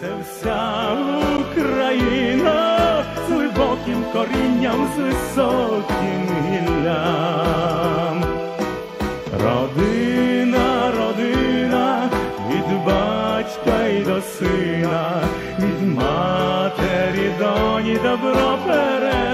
це вся Україна з глибоким корінням, з високим гіллям. Родина, родина, від батька й до сина, від матері доні добро передам.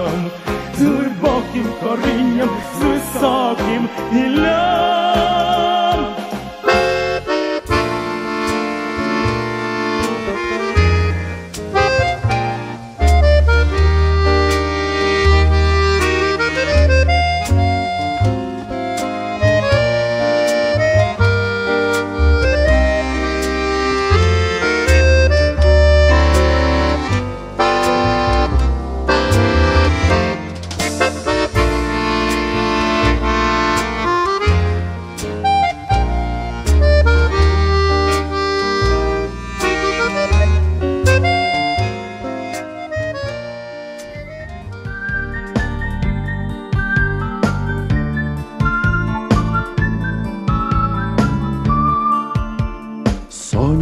з глибоким корінням, з високим гіллям.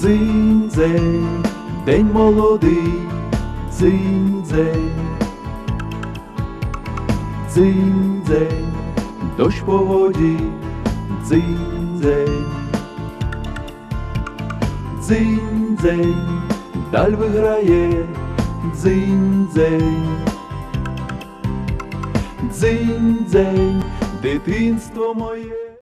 Дзинь-дзень, день молодий, дзинь-дзень, дзинь-дзень, дощ по воді, дзинь-дзень. Дзинь-дзень, даль виграє, дзинь-дзень. Дзинь-дзень, дитинство моє.